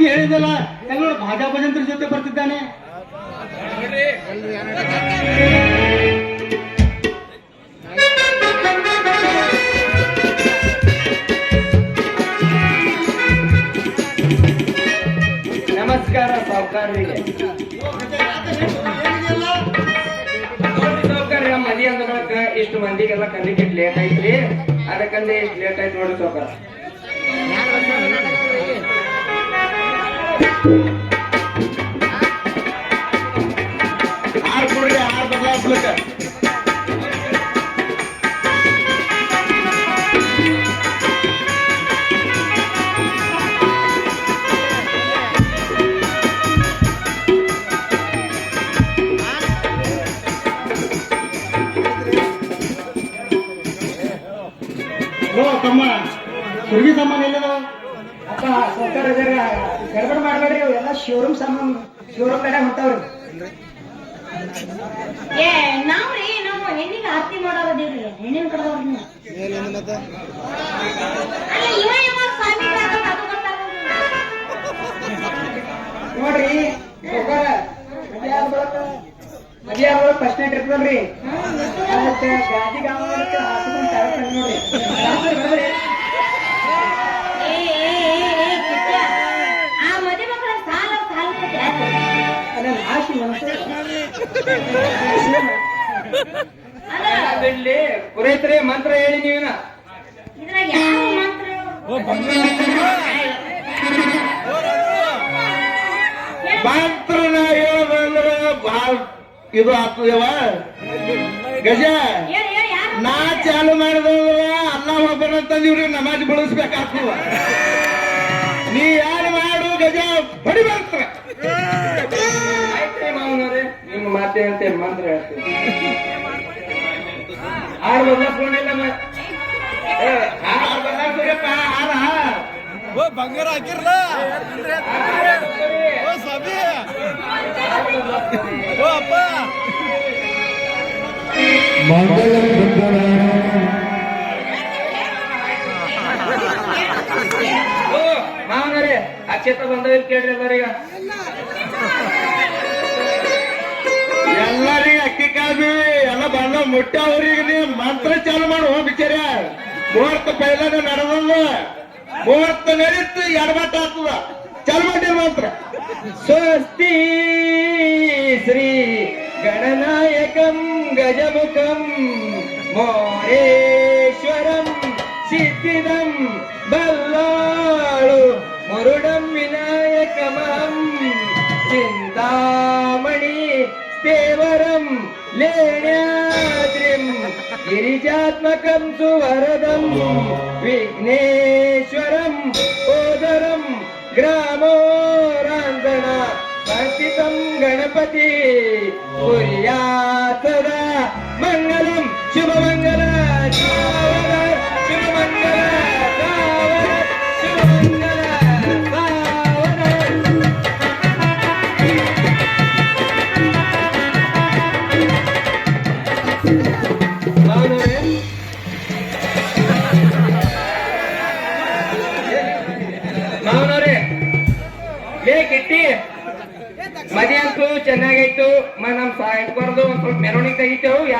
ಆಸಾಮಿಗೆ ಹೇಳಿದಲ್ಲ ಎಲ್ಲ ಭಾಜಾ ಭಜಂತ್ರ ಜೊತೆ ಬರ್ತಿದ್ದಾನೆ. ನಮಸ್ಕಾರ ಸಾಹುಕಾರರಿಗೆ ಸಾವುಕಾರ ಮದಿ ಅಂದ್ರೊಳಗ ಇಷ್ಟು ಮಂದಿಗೆಲ್ಲ ಕಲಿಕ್ಕೆ ಲೇಟ್ ಐತ್ರಿ ಅದಕ್ಕಂದ್ರೆ ಇಷ್ಟು ಲೇಟ್ ಆಯ್ತು ನೋಡಿ ಸಾವುಕಾರ. ತಮ್ಮ ಹುಡುಗಿ ಸಾಮಾನು ಎಲ್ಲದ ಅಪ್ಪ ಸರ್ಕಾರ ಗಡಬಡ ಮಾಡ್ಬೇಡ್ರಿ ಅವು ಎಲ್ಲ ಶೋರೂಮ್ ಸಾಮಾನು ಶೋರೂಮ್ ಕಡೆ ಹೊಂಟಾವ್ರಿ. ಏ ನಾವ್ರಿ ನಾವು ಹೆಣ್ಣಿಗೆ ಆರತಿ ಮಾಡೋದಿವ್ರಿ ಹೆಣ್ಣಿನ ಕಡೆದವ್ರಿ ನೋಡ್ರಿ ಮದ್ವೆ ಆಗ್ಬೇಕ ಫಸ್ಟ್ ನೈಟ್ ಇರ್ತದಲ್ರಿ. ಅದಕ್ಕೆ ಗಾದಿ ಹಾಸ್ಕೊಂಡು ತಗೊಂಡ್ ನೋಡ್ರಿ. ಬಿಡ್ಲಿ ಪುರೋಹಿತ್ರೆ ಮಂತ್ರ ಹೇಳಿ ನೀವಿನ? ಮಂತ್ರ ನಾ ಹೇಳೋದಂದ್ರ ಬಾಳ್ ಇದು ಆಗ್ತದವ ಗಜ? ನಾ ಚಾಲು ಮಾಡಿದಂದ್ರ ಅಲ್ಲ ಒಬ್ಬರಂತಂದಿವ್ರಿ ನಮಾಜ್ ಬಳಸ್ಬೇಕಾಗ್ತದ ನೀ ಯಾರು ಮಾಡು ಗಜ ಬಡಿ ಮಾವನವ್ರೆ ನಿಮ್ಮ ಅಂತೆ ಮಂತ್ರ ಹೇಳ್ತೀವಿ ಆರು ಬದಲಾಸ್ಕೊಂಡಿಲ್ಲ ಮ- ಏ, ಆರು ಬದಲಾಸ್ಕೊರಿಯಪ್ಪ, ಆರ. ಓ ಬಂಗಾರ ಹಾಕಿರ್ಲ? ಓ ಸಬಿ. ಓ ಅಪ್ಪ. ಓ ಮಾವನವ್ರೆ ಅಕ್ಷೇತ್ರ ಬಂದವ ಕೇಳ್ರಿ ಎಲ್ಲರೀಗ ಎಲ್ಲರಿಗೆ ಅಕ್ಕಿ ಕಾದ್ವಿ ಎಲ್ಲ ಬಂದ ಮುಟ್ಟಾವ್ರಿಗೆ ನೀ ಮಂತ್ರ ಚಾಲು ಮಾಡು ಬಿಚಾರ ಮುಹೂರ್ತ ಪೈಲಾನ ನಡೆದಲ್ಲ ಮುಹೂರ್ತ ನಡೀತು ಎಡಬಟ್ಟ ಆಗ್ತದ. ಚಾಲು ಮಾಡಿ ಮಂತ್ರ. ಸ್ವಸ್ತಿ ಶ್ರೀ ಗಣನಾಯಕಂ ಗಜಮುಖಂ ಮೋರೇಶ್ವರಂ ಸಿದ್ಧಿದಂ ಬಲ್ಲಾಳು ಮುರುಡಂ ವಿನಾಯಕಮಂ ಚಿಂತಾ पुण्याद्रिं गिरिजात्मकं सुवरदं विघ्नेश्वरम् ओदरं ग्रामोराञ्जना अर्पितं गणपति पुर्यात् सदा मङ्गलं शुभमङ्गल शुभमङ्गल।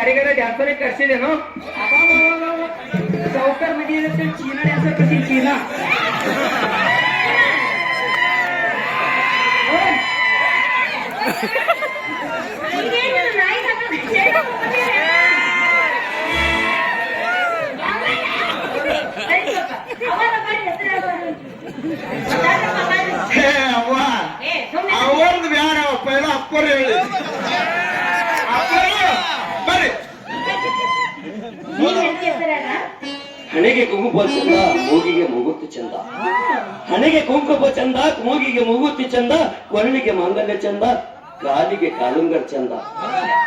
ಗಾಡಿಗಾರ ಡ್ಯಾನ್ಸರೇ ಕರ್ಸಿದೇನು ಸೌಕರ್ ಮದಿ ಇರುತ್ತೆ ಚೀನಾ ಡ್ಯಾನ್ಸರ್ ಕರ್ಸಿ ಚೀನಾ ಅವ್ವಂದ್ ಬ್ಯಾರ ಪೈಲ ಅಪ್ಪರ್ ಹೇಳಿ ಯಾವ್ದು? ಕುಂಕುಮ ಚಂದ ಮೂಗಿಗೆ ಮೂಗುತ್ತಿ ಚಂದ. ಹಣೆಗೆ ಕುಂಕುಮ ಚಂದ ಮೂಗಿಗೆ ಮೂಗುತ್ತಿ ಚಂದ ಕೊರಳಿಗೆ ಮಾಂಗಲ್ಯ ಚಂದ ಕಾಲಿಗೆ ಕಾಲುಂಗರ್ ಚಂದ.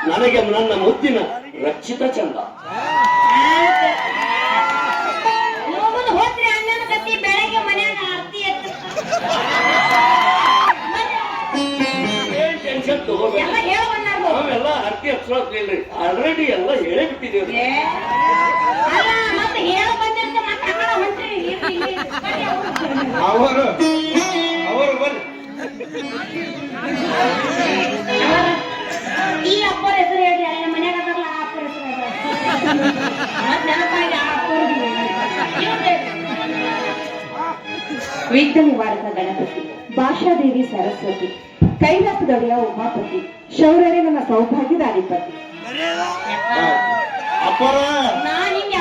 ನನಗೆ ನನ್ನ ಮುದ್ದಿನ ರಕ್ಷಿತ ಚಂದ. ನಾವೆಲ್ಲ ಅರ್ತಿ ಆಲ್ರೆಡಿ ಎಲ್ಲ ಹೇಳೇ ಬಿಟ್ಟಿದೇವ್ರಿ ಅಲ್ಲ ಮತ್ತೆ ಹೇಳ ಬಂದಿರ್ತ ಮತ್ತೆ ಆ ಕಡೆ ಹೊಂಟ್ರಿ ಇರ್ಲಿ, ಇರ್ಲಿ. ಬರ್ರಿ ಅವ್ರು. ಅವರು ಅವರು ಬರ್ರಿ ಈ ಅಪ್ಪರ ಹೆಸರು ಹೇಳ್ರಿ ಅಲ್ಲಿ ಮನ್ಯಾಗ ಅದಾರಲ್ಲ ಆ ಅಪ್ಪರ ಹೆಸರು ನೆನಪಾಗಿ ಆ ಅಪ್ಪರು ವಿಘ್ನ ನಿವಾರಕ ಗಣಪತಿ ಭಾಷಾದೇವಿ ಸರಸ್ವತಿ ಕೈಲಾಸದೊಡೆಯ ಉಮಾಪತಿ ಶೌರ್ಯರೇ ನನ್ನ ಸೌಭಾಗ್ಯದಾಧಿಪತಿ ಅಪ್ಪರ. ನಾನು ನಿಂಗೆ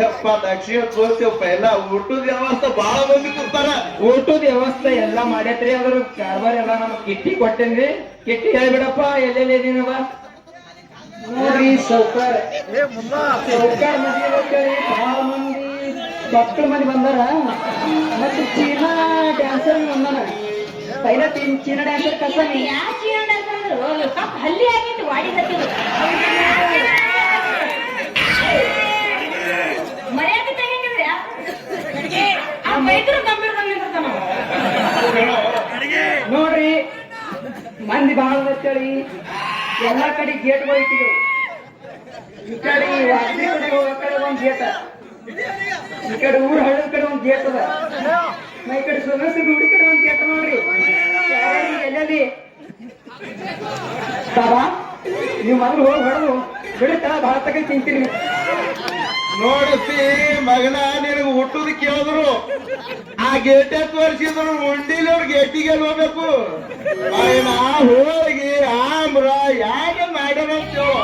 ಯಪ್ಪ ದಕ್ಷಿಣ ತೋರ್ತೀವಪ್ಪ ಎಲ್ಲ ಊಟದ ವ್ಯವಸ್ಥೆ ಬಹಳ ಮಂದಿ ಕೊಡ್ತಾರ. ಊಟದ ವ್ಯವಸ್ಥೆ ಎಲ್ಲ ಮಾಡೈತ್ರಿ ಅದ್ರ ಕಾರ್ಬಾರ್ ಎಲ್ಲ ನಮ್ ಕಿಟ್ಟಿ ಕೊಟ್ಟೇನ್ರಿ. ಕಿಟ್ಟಿ ಹೇಳ್ಬಿಡಪ್ಪ ಎಲ್ಲೆಲ್ಲಿ ಇದೀನವ ನೋಡ್ರಿ ಸೌಕರ್. ಸೌಕರ್ ಬಹಳ ಮಂದಿ ಮಕ್ಕಳ ಮಂದಿ ಬಂದಾರ. ಮತ್ತೆ ಚೀನಾ ಡ್ಯಾನ್ಸರ್ ಬಂದಾನ ಪೈಲ ಚೀನಾ ಡ್ಯಾನ್ಸರ್ ಕಸ ಯಾ ಚೀನಾ ಹಲ್ಲಿ ಆಗಿತ್ತು ವಾಡಿ ಹತ್ತಿದ್ರು. ಮರ್ಯಾದೆ ತೆಗಿತಿದ್ರಿ ಆ? ಆ ಬೈದ್ರು ಗಂಭೀರ ಬಂದಿರ್ತಾನ ನೋಡ್ರಿ ಮಂದಿ ಬಹಳ ಅಂತೇಳಿ ಎಲ್ಲಾ ಕಡೆ ಗೇಟ್ ಇಟ್ಟಿದ್ರು. ಈ ಕಡೆ ಕಡೆ ಹೋಗೋ ಕಡೆ ಒಂದ್ ಗೇಟ್ ಈ ಕಡೆ ಊರ್ ಹಳ್ಳದ ಕಡೆ ಒಂದ್ ಗೇಟ್ ಅದ. ಈ ಕಡೆ ಸೊಗಸ ಗುಡಿ ಕಡೆ ಒಂದ್ ಗೇಟ್ ನೋಡ್ರಿ. ಎಲ್ಲೆಲ್ಲಿ? ಬಾಬಾ ನೀವು ಮೊದಲು ಹೋಗಿ ಹೊಡೆದು ಬಿಡುತ್ತಾ ಭಾಳ ತಗ ತಿಂತೀರಿ ನೋಡಪ್ಪಿ ಮಗನ ನಿನಗೆ ಹುಟ್ಟುದ ಕೇಳಿದ್ರು. ಆ ಗೇಟೆ ತೋರಿಸಿದ್ರು ಉಂಡಿಲಿ ಅವ್ರ ಗೇಟಿಗೆ ಹೋಗ್ಬೇಕು? ನಾ ಹೋಗಿ ಆಮ್ರ ಯಾಕ ಮಾಡ್ಯಾರ ಅಂತ ಹೇಳು.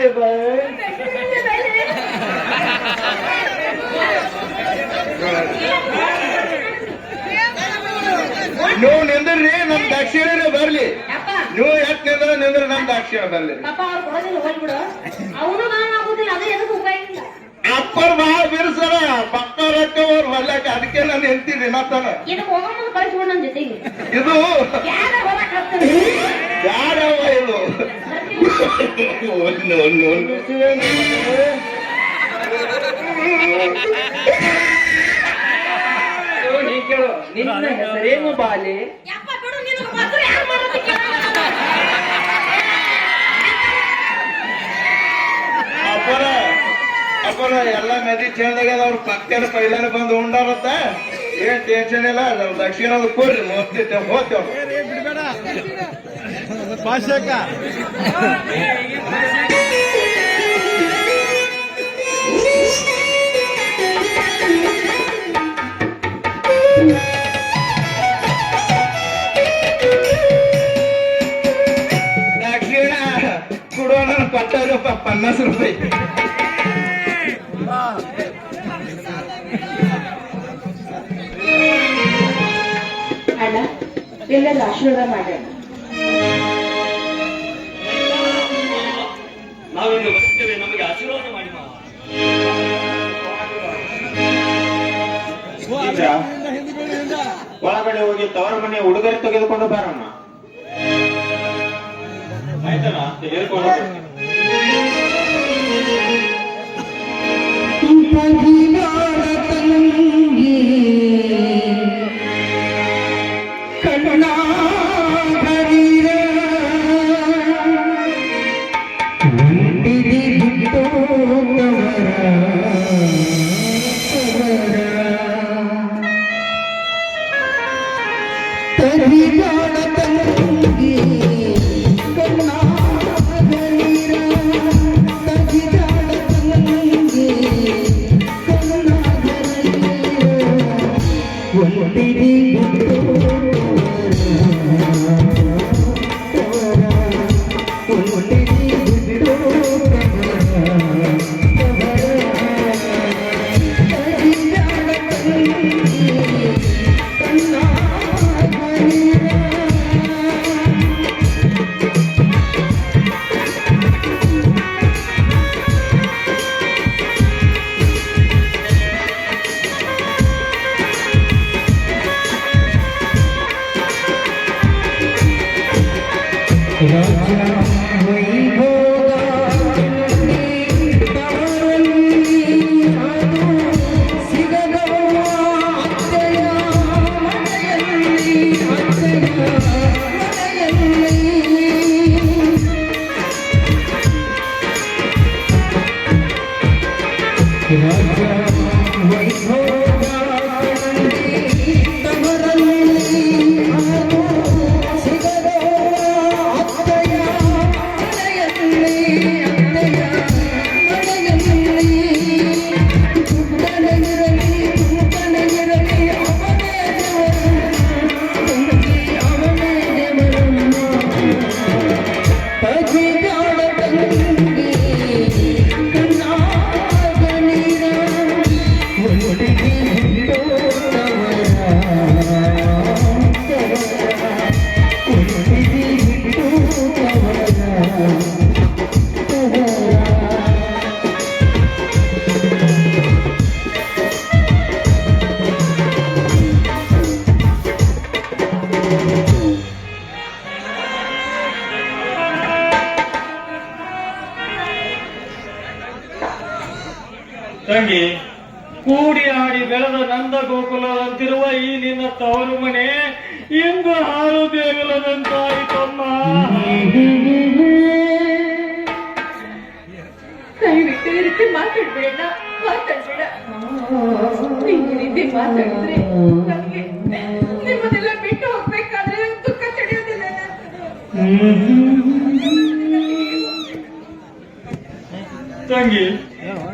ಏನಾದ್ರು ಮಾತಾಡ್ತೀರಿ ನೀವು ನಿಂದ್ರಿ ನಮ್ ದಕ್ಷಿಣನೇ ಬರ್ಲಿ. ಯಪ್ಪ. ನೀವು ಯಾಕೆ ನಿಂದ್ರ? ನಿಂದ್ರ ನಮ್ ದಕ್ಷಿಣ ಬರ್ಲಿ. ಅಪ್ಪರ್ ಬಹಳ ಬಿರ್ಸರ ಪಕ್ಕ ರೊಕ್ಕ ಅವ್ರು ಹೊಲ್ಯಾಕ ಅದಕ್ಕೆ ನಾನು ಎಂತೀನಿ ನತ್ತಾನ ಇದು ಹೋಗೋ ಮುಂದೆ ಕಳಿಸ್ಬಿಡು ನನ್ನ ಜೊತೆಗೆ. ಇದು no, no, no. ಬಾಲೆ ಅಪ್ಪರ ಅಪ್ಪರ ಎಲ್ಲ ನದಿ ಚಂದಾಗ್ಯದ ಅವ್ರ ಪಕ್ಕದ ಪೈಲಾನ ಬಂದು ಉಂಡಾರತ್ತ ಏನ್ ಟೆನ್ಷನ್ ಇಲ್ಲ ದಕ್ಷಿಣದ ಕೊಡ್ರಿ ಹೋಗ್ತೇವೆ ಭಾಷಕ ದಕ್ಷಿಣ ಕೊಡೋಣ ಪಟ್ಟಾರಪ್ಪ ಪನ್ನಾಸ್ ರೂಪಾಯಿ ಅಣ್ಣ ಎಲ್ಲರೂ ಆಶೀರ್ವಾದ ಮಾಡೋಣ ತವರ ಮನೆ ಉಡುಗೊರೆ ತೆಗೆದುಕೊಂಡು ಬಾರಮ್ಮ ಆಯ್ತಣ್ಣ ತೆಗೆದುಕೊಂಡು ತಂಗಿ ಕೂಡಿ ಆಡಿ ಬೆಳೆದ ನಂದ ಗೋಕುಲದಂತಿರುವ ಈ ನಿನ್ನ ತವರು ಮನೆ ಇಂದು ಹಾಲು ದೇಗುಲದಂತಾಯಿತಮ್ಮ ದಯವಿಟ್ಟು ಈ ರೀತಿ ಮಾತಾಡ್ಬೇಡ ಮಾತಾಡ್ಬೇಡ. ಈ ರೀತಿ ಮಾತಾಡಿದ್ರೆ ನಮ್ಗೆ ನಿಮ್ಮನ್ನೆಲ್ಲ ಬಿಟ್ಟು ಹೋಗ್ಬೇಕಾದ್ರೆ ದುಃಖ ತಡೆಯೋದಿಲ್ಲ ತಂಗಿ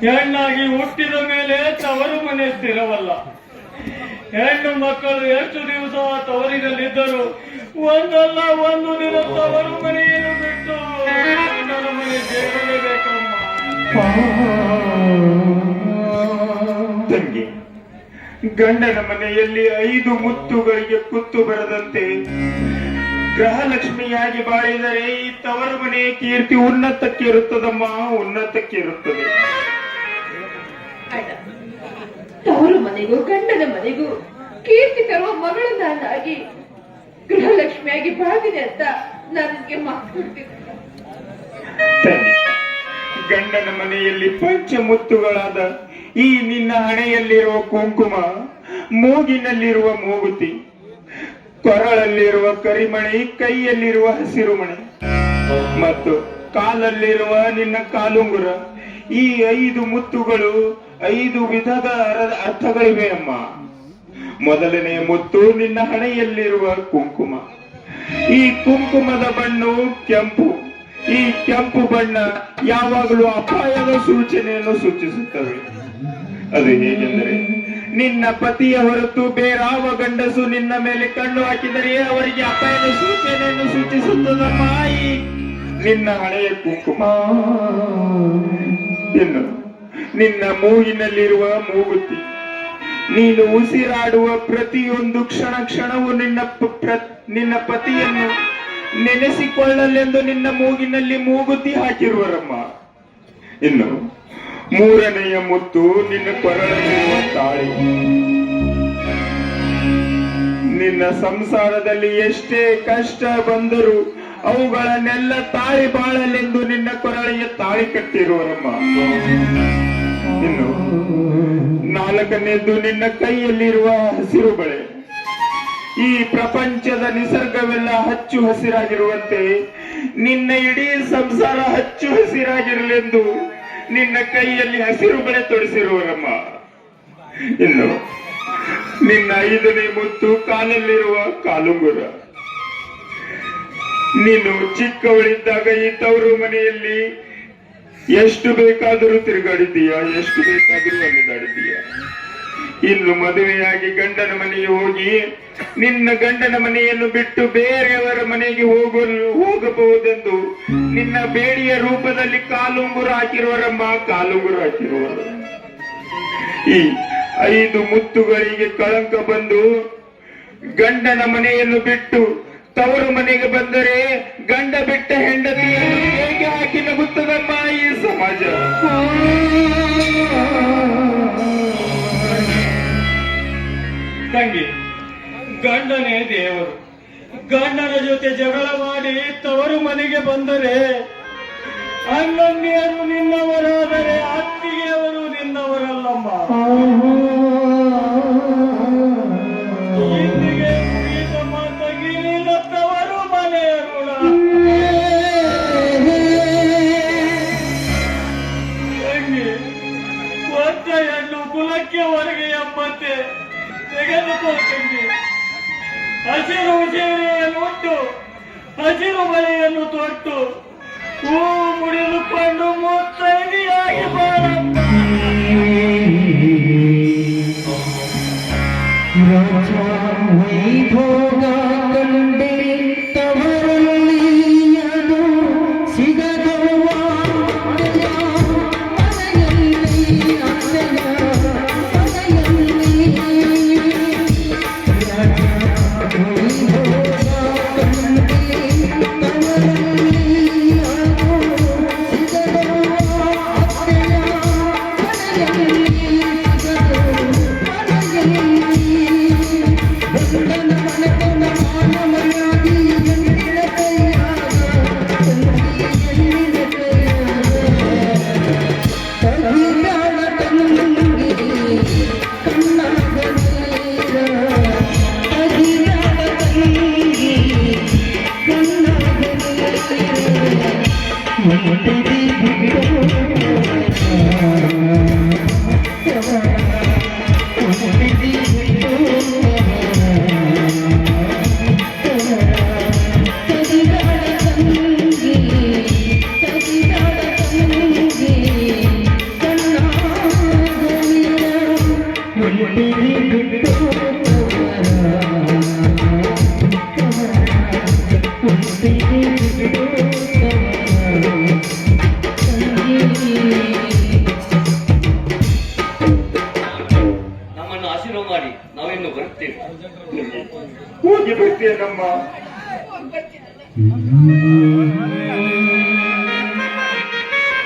ಹೆಣ್ಣಾಗಿ ಹುಟ್ಟಿದ ಮೇಲೆ ತವರು ಮನೆ ಸ್ಥಿರವಲ್ಲ. ಹೆಣ್ಣು ಮಕ್ಕಳು ಎಷ್ಟು ದಿವಸ ತವರಿನಲ್ಲಿದ್ದರು? ಒಂದಲ್ಲ ಒಂದು ದಿನ ತವರು ಮನೆಯನ್ನು ಬಿಟ್ಟು ಗಂಡನ ಮನೆ ಗಂಡನ ಮನೆಯಲ್ಲಿ ಐದು ಮುತ್ತುಗಳಿಗೆ ಕುತ್ತು ಬರದಂತೆ ಗೃಹಲಕ್ಷ್ಮಿಯಾಗಿ ಬಾಳಿದರೆ ಈ ತವರು ಮನೆಯ ಕೀರ್ತಿ ಉನ್ನತಕ್ಕೆ ಇರುತ್ತದಮ್ಮ ಉನ್ನತಕ್ಕೆ ಇರುತ್ತದೆ ತವರು ಮನೆಗೂ, ಗಂಡನ ಮನೆಗೂ, ಕೀರ್ತಿ ತರುವ ಮಗಳು ನಾನಾಗಿ ಗೃಹಲಕ್ಷ್ಮಿಯಾಗಿ ಬಾಳಿದೆ ಅಂತ ನನಗೆ ಮಾತು ಕೊಡ್ತಿದ್ದೆ ತಂಗಿ ಗಂಡನ ಮನೆಯಲ್ಲಿ ಪಂಚಮುತ್ತುಗಳಾದ ಈ ನಿನ್ನ ಹಣೆಯಲ್ಲಿರುವ ಕುಂಕುಮ, ಮೂಗಿನಲ್ಲಿರುವ ಮೂಗುತಿ, ಕೊರಳಲ್ಲಿರುವ ಕರಿಮಣಿ, ಕೈಯಲ್ಲಿರುವ ಹಸಿರುಮಣಿ ಮತ್ತು ಕಾಲಲ್ಲಿರುವ ನಿನ್ನ ಕಾಲುಂಗುರ, ಈ ಐದು ಮುತ್ತುಗಳು ಐದು ವಿಧದ ಅರ- ಅರ್ಥಗಳಿವೆ ಅಮ್ಮ ಮೊದಲನೇ ಮುತ್ತು ನಿನ್ನ ಹಣೆಯಲ್ಲಿರುವ ಕುಂಕುಮ. ಈ ಕುಂಕುಮದ ಬಣ್ಣು ಕೆಂಪು. ಈ ಕೆಂಪು ಬಣ್ಣ ಯಾವಾಗಲೂ ಅಪಾಯದ ಸೂಚನೆಯನ್ನು ಸೂಚಿಸುತ್ತವೆ. ಅದು ಹೇಗೆಂದರೆ, ನಿನ್ನ ಪತಿಯ ಹೊರತು ಬೇರಾವ ಗಂಡಸು ನಿನ್ನ ಮೇಲೆ ಕಣ್ಣು ಹಾಕಿದರೆ ಅವರಿಗೆ ಅಪಾಯದ ಸೂಚನೆಯನ್ನು ಸೂಚಿಸುತ್ತದಮ್ಮ. ಈ ನಿನ್ನ ಹಣೆಯ ಕುಂಕುಮ. ಇನ್ನು ನಿನ್ನ ಮೂಗಿನಲ್ಲಿರುವ ಮೂಗುತಿ. ನೀನು ಉಸಿರಾಡುವ ಪ್ರತಿಯೊಂದು ಕ್ಷಣ ಕ್ಷಣವು ನಿನ್ನ ನಿನ್ನ ಪತಿಯನ್ನು ನೆನೆಸಿಕೊಳ್ಳಲೆಂದು ನಿನ್ನ ಮೂಗಿನಲ್ಲಿ ಮೂಗುತಿ ಹಾಕಿರುವರಮ್ಮ. ಇನ್ನು ಮೂರನೆಯ ಮುತ್ತು ನಿನ್ನ ಕೊರಳಲ್ಲಿರುವ ತಾಳಿ. ನಿನ್ನ ಸಂಸಾರದಲ್ಲಿ ಎಷ್ಟೇ ಕಷ್ಟ ಬಂದರೂ ಅವುಗಳನ್ನೆಲ್ಲ ತಾಳಿ ಬಾಳಲೆಂದು ನಿನ್ನ ಕೊರಳಿಗೆ ತಾಳಿ ಕಟ್ಟಿರುವರಮ್ಮ. ಇನ್ನು ನಾಲ್ಕನೇದು ನಿನ್ನ ಕೈಯಲ್ಲಿರುವ ಹಸಿರು ಬಳೆ. ಈ ಪ್ರಪಂಚದ ನಿಸರ್ಗವೆಲ್ಲ ಹಚ್ಚು ಹಸಿರಾಗಿರುವಂತೆ, ನಿನ್ನ ಇಡೀ ಸಂಸಾರ ಹಚ್ಚು ಹಸಿರಾಗಿರಲೆಂದು ನಿನ್ನ ಕೈಯಲ್ಲಿ ಹಸಿರು ಬಳೆ ತೊಡಿಸಿರುವರಮ್ಮ. ಇನ್ನು ನಿನ್ನ ಐದನೇ ಮುತ್ತು ಕಾಲಲ್ಲಿರುವ ಕಾಲುಂಗುರ. ನೀನು ಚಿಕ್ಕವಳಿದ್ದಾಗ ಈ ತವರು ಮನೆಯಲ್ಲಿ ಎಷ್ಟು ಬೇಕಾದರೂ ತಿರುಗಾಡಿದ್ದೀಯ? ಎಷ್ಟು ಬೇಕಾದರೂ ಅಲೆದಾಡಿದ್ದೀಯ ಇನ್ನು ಮದುವೆಯಾಗಿ ಗಂಡನ ಮನೆಗೆ ಹೋಗಿ, ನಿನ್ನ ಗಂಡನ ಮನೆಯನ್ನು ಬಿಟ್ಟು ಬೇರೆಯವರ ಮನೆಗೆ ಹೋಗಲು ಹೋಗಬಹುದೆಂದು ನಿನ್ನ ಬೇಡಿಯ ರೂಪದಲ್ಲಿ ಕಾಲುಂಗುರು ಹಾಕಿರುವರಮ್ಮ ಕಾಲುಂಗುರು ಹಾಕಿರುವರು ಈ ಐದು ಮುತ್ತುಗಳಿಗೆ ಕಳಂಕ ಬಂದು ಗಂಡನ ಮನೆಯನ್ನು ಬಿಟ್ಟು ತವರು ಮನೆಗೆ ಬಂದರೆ ಗಂಡ ಬಿಟ್ಟ ಹೆಂಡತಿಯನ್ನು ಹೇಗೆ ಹಾಕಿ ನಗುತ್ತದಮ್ಮ ಈ ಸಮಾಜ? ತಂಗಿ ಗಂಡನೇ ದೇವರು. ಗಂಡನ ಜೊತೆ ಜಗಳ ಮಾಡಿ ತವರು ಮನೆಗೆ ಬಂದರೆ ಅಣ್ಣನ್ನಿಯರು ನಿನ್ನವರಾದರೆ ಅತ್ತಿಗೆಯವರು ನಿನ್ನವರಲ್ಲಮ್ಮ. ಹಸಿರು ಮಳೆಯನ್ನು ತೊಟ್ಟು ಹೂ ಮುಡಿದುಕೊಂಡು ಮುತ್ತೈದೆಯಾಗಿ ಬಾಳಮ್ಮ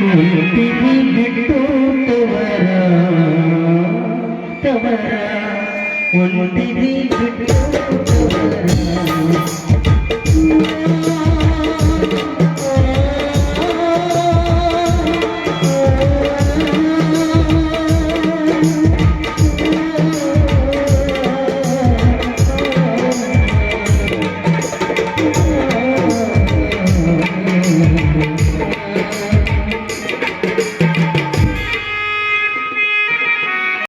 ಮುಟ್ಟಿದಿ ಬಿಟ್ಟು